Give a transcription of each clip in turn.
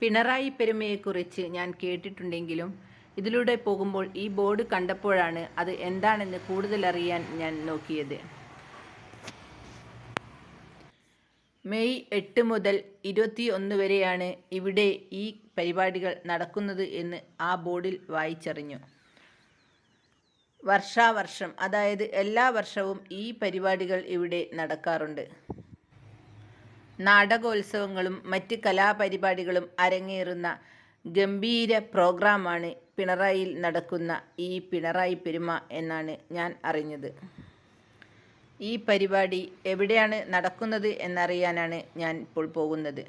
പിണറായി പെരുമയെക്കുറിച്ച് ഞാൻ കേട്ടിട്ടുണ്ടെങ്കിലും ഇതിലൂടെ പോകുമ്പോൾ ഈ ബോർഡ് കണ്ടപ്പോഴാണ് അത് എന്താണെന്ന് കൂടുതൽ അറിയാൻ ഞാൻ നോക്കിയത്. മെയ് എട്ട് മുതൽ ഇരുപത്തി ഒന്ന് വരെയാണ് ഇവിടെ ഈ പരിപാടികൾ നടക്കുന്നത് എന്ന് ആ ബോർഡിൽ വായിച്ചറിഞ്ഞു. വർഷാവർഷം അതായത് എല്ലാ വർഷവും ഈ പരിപാടികൾ ഇവിടെ നടക്കാറുണ്ട്. നാടകോത്സവങ്ങളും മറ്റ് കലാപരിപാടികളും അരങ്ങേറുന്ന ഗംഭീര പ്രോഗ്രാമാണ് പിണറായിയിൽ നടക്കുന്ന ഈ പിണറായി പെരുമ എന്നാണ് ഞാൻ അറിഞ്ഞത്. ഈ പരിപാടി എവിടെയാണ് നടക്കുന്നത് എന്നറിയാനാണ് ഞാൻ ഇപ്പോൾ പോകുന്നത്.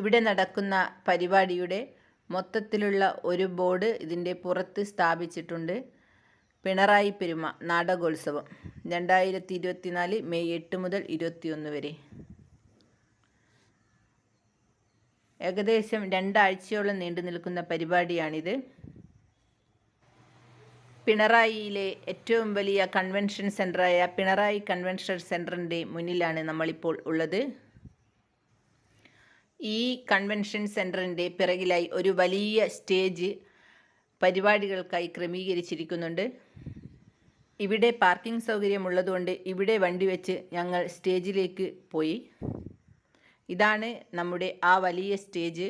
ഇവിടെ നടക്കുന്ന പരിപാടിയുടെ മൊത്തത്തിലുള്ള ഒരു ബോർഡ് ഇതിന്റെ പുറത്ത് സ്ഥാപിച്ചിട്ടുണ്ട് പിണറായി പെരുമ നാടകോത്സവം. രണ്ടായിരത്തി ഇരുപത്തിനാല് മെയ് എട്ട് മുതൽ ഇരുപത്തിയൊന്ന് വരെ. ഏകദേശം രണ്ടാഴ്ചയോളം നീണ്ടു നിൽക്കുന്ന പരിപാടിയാണിത്. പിണറായിയിലെ ഏറ്റവും വലിയ കൺവെൻഷൻ സെന്ററായ പിണറായി കൺവെൻഷൻ സെന്ററിന്റെ മുന്നിലാണ് നമ്മളിപ്പോൾ ഉള്ളത്. ഈ കൺവെൻഷൻ സെന്ററിന്റെ പിറകിലായി ഒരു വലിയ സ്റ്റേജ് പരിപാടികൾക്കായി ക്രമീകരിച്ചിരിക്കുന്നുണ്ട്. ഇവിടെ പാർക്കിംഗ് സൗകര്യമുള്ളതുകൊണ്ട് ഇവിടെ വണ്ടി വെച്ച് ഞങ്ങൾ സ്റ്റേജിലേക്ക് പോയി. ഇതാണ് നമ്മുടെ ആ വലിയ സ്റ്റേജ്.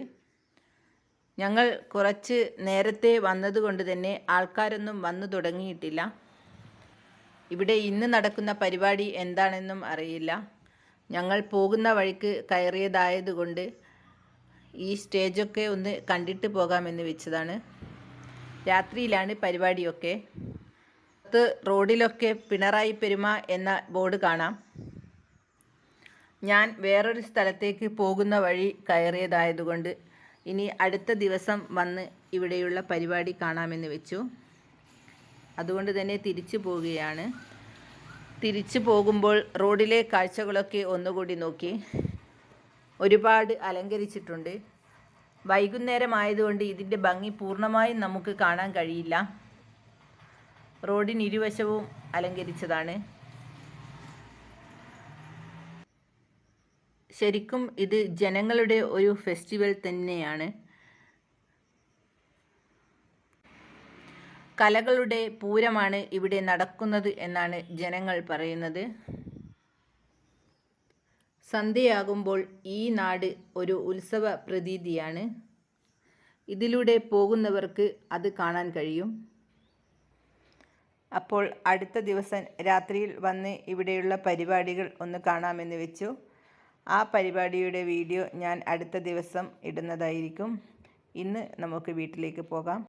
ഞങ്ങൾ കുറച്ച് നേരത്തെ വന്നതുകൊണ്ട് തന്നെ ആൾക്കാരൊന്നും വന്നു തുടങ്ങിയിട്ടില്ല. ഇവിടെ ഇന്ന് നടക്കുന്ന പരിപാടി എന്താണെന്നും അറിയില്ല. ഞങ്ങൾ പോകുന്ന വഴിക്ക് കയറിയതായതുകൊണ്ട് ഈ സ്റ്റേജൊക്കെ ഒന്ന് കണ്ടിട്ട് പോകാമെന്ന് വെച്ചതാണ്. രാത്രിയിലാണ് പരിപാടിയൊക്കെ. പുറത്ത് റോഡിലൊക്കെ പിണറായി പെരുമ എന്ന ബോർഡ് കാണാം. ഞാൻ വേറൊരു സ്ഥലത്തേക്ക് പോകുന്ന വഴി കയറിയതായതുകൊണ്ട് ഇനി അടുത്ത ദിവസം വന്ന് ഇവിടെയുള്ള പരിപാടി കാണാമെന്ന് വെച്ചു. അതുകൊണ്ട് തന്നെ തിരിച്ചു പോവുകയാണ്. തിരിച്ചു പോകുമ്പോൾ റോഡിലെ കാഴ്ചകളൊക്കെ ഒന്നുകൂടി നോക്കി. ഒരുപാട് അലങ്കരിച്ചിട്ടുണ്ട്. വൈകുന്നേരമായതുകൊണ്ട് ഇതിന്റെ ഭംഗി പൂർണമായും നമുക്ക് കാണാൻ കഴിയില്ല. റോഡിന് ഇരുവശവും അലങ്കരിച്ചതാണ്. ശരിക്കും ഇത് ജനങ്ങളുടെ ഒരു ഫെസ്റ്റിവൽ തന്നെയാണ്. കലകളുടെ പൂരമാണ് ഇവിടെ നടക്കുന്നത് എന്നാണ് ജനങ്ങൾ പറയുന്നത്. സന്ധ്യയാകുമ്പോൾ ഈ നാട് ഒരു ഉത്സവ പ്രതീതിയാണ്. ഇതിലൂടെ പോകുന്നവർക്ക് അത് കാണാൻ കഴിയും. അപ്പോൾ അടുത്ത ദിവസം രാത്രിയിൽ വന്ന് ഇവിടെയുള്ള പരിപാടികൾ ഒന്ന് കാണാമെന്ന് വെച്ചു. ആ പരിപാടിയുടെ വീഡിയോ ഞാൻ അടുത്ത ദിവസം ഇടുന്നതായിരിക്കും. ഇന്ന് നമുക്ക് വീട്ടിലേക്ക് പോകാം.